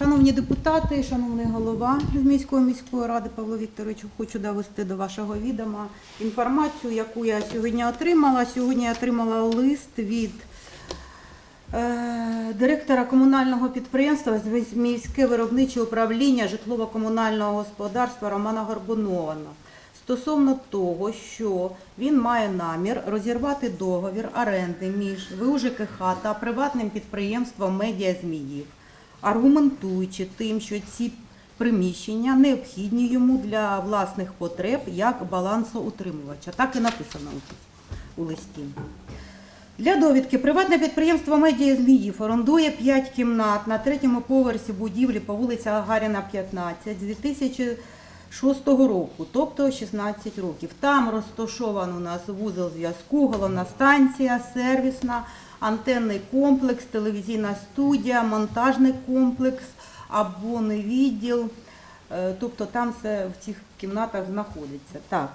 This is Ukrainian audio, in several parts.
Шановні депутати, шановний голова міської міської ради Павло Вікторович, хочу довести до вашого відома інформацію, яку я сьогодні отримала. Сьогодні я отримала лист від е, директора комунального підприємства міське виробниче управління житлово-комунального господарства Романа Горбунова стосовно того, що він має намір розірвати договір оренди між ВУЖКХ та приватним підприємством Медіа Зміїв, аргументуючи тим, що ці приміщення необхідні йому для власних потреб як балансоутримувача. Так і написано у листі. Для довідки приватне підприємство Медіа Зміїв орендує 5 кімнат на третьому поверсі будівлі по вулиці Гагаріна, 15 з 2006 року, тобто 16 років. Там розташовано у нас вузол зв'язку, головна станція, сервісна, антенний комплекс, телевізійна студія, монтажний комплекс, абонний відділ. Е, Тобто там все в цих кімнатах знаходиться. Так.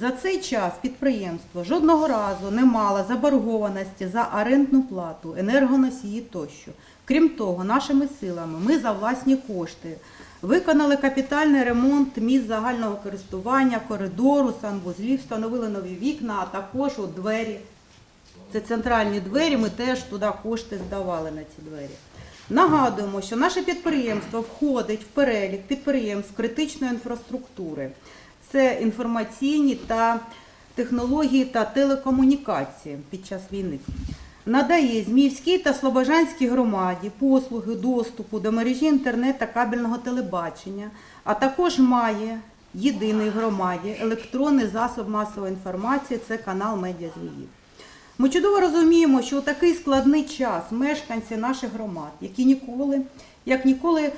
За цей час підприємство жодного разу не мало заборгованості за орендну плату, енергоносії тощо. Крім того, нашими силами ми за власні кошти виконали капітальний ремонт місць загального користування, коридору, санвузлів, встановили нові вікна, а також у двері. Це центральні двері, ми теж туди кошти здавали на ці двері. Нагадуємо, що наше підприємство входить в перелік підприємств критичної інфраструктури. Це інформаційні та технології та телекомунікації під час війни. Надає Зміївській та Слобожанській громаді послуги доступу до мережі інтернет та кабельного телебачення, а також має єдиний громаді електронний засоб масової інформації це канал Медіа Зміїв. Ми чудово розуміємо, що у такий складний час мешканці наших громад, які ніколи, як ніколи,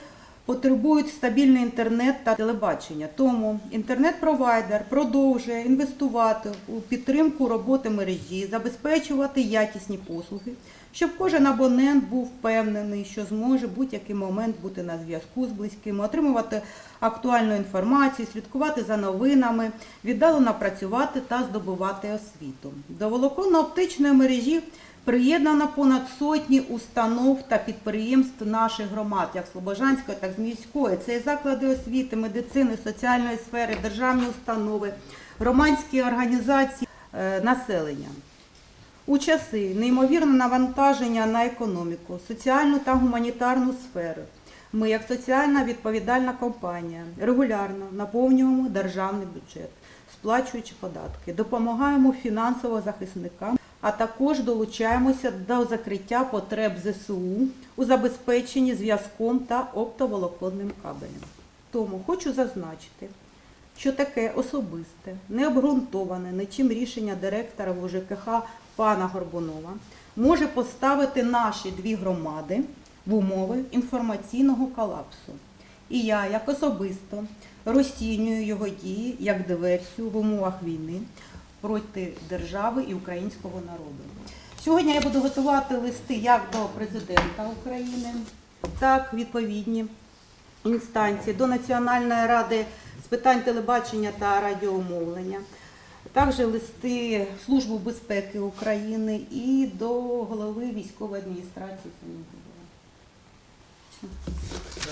потребують стабільний інтернет та телебачення. Тому інтернет-провайдер продовжує інвестувати у підтримку роботи мережі, забезпечувати якісні послуги, щоб кожен абонент був впевнений, що зможе будь-який момент бути на зв'язку з близькими, отримувати актуальну інформацію, слідкувати за новинами, віддалено працювати та здобувати освіту. До волоконно-оптичної мережі приєднано понад сотні установ та підприємств наших громад, як Слобожанської, так і міської. Це заклади освіти, медицини, соціальної сфери, державні установи, громадські організації е, населення. У часи неймовірного навантаження на економіку, соціальну та гуманітарну сферу. Ми, як соціальна відповідальна компанія, регулярно наповнюємо державний бюджет, сплачуючи податки, допомагаємо фінансово захисникам, а також долучаємося до закриття потреб ЗСУ у забезпеченні зв'язком та оптоволоконним кабелем. Тому хочу зазначити, що таке особисте, необґрунтоване нічим рішення директора ВУЖКХ пана Горбунова може поставити наші дві громади в умови інформаційного колапсу. І я, як особисто, розцінюю його дії як диверсію в умовах війни проти держави і українського народу. Сьогодні я буду готувати листи як до президента України, так відповідні інстанції до Національної ради з питань телебачення та радіомовлення, також листи Службу безпеки України і до голови військової адміністрації. Все.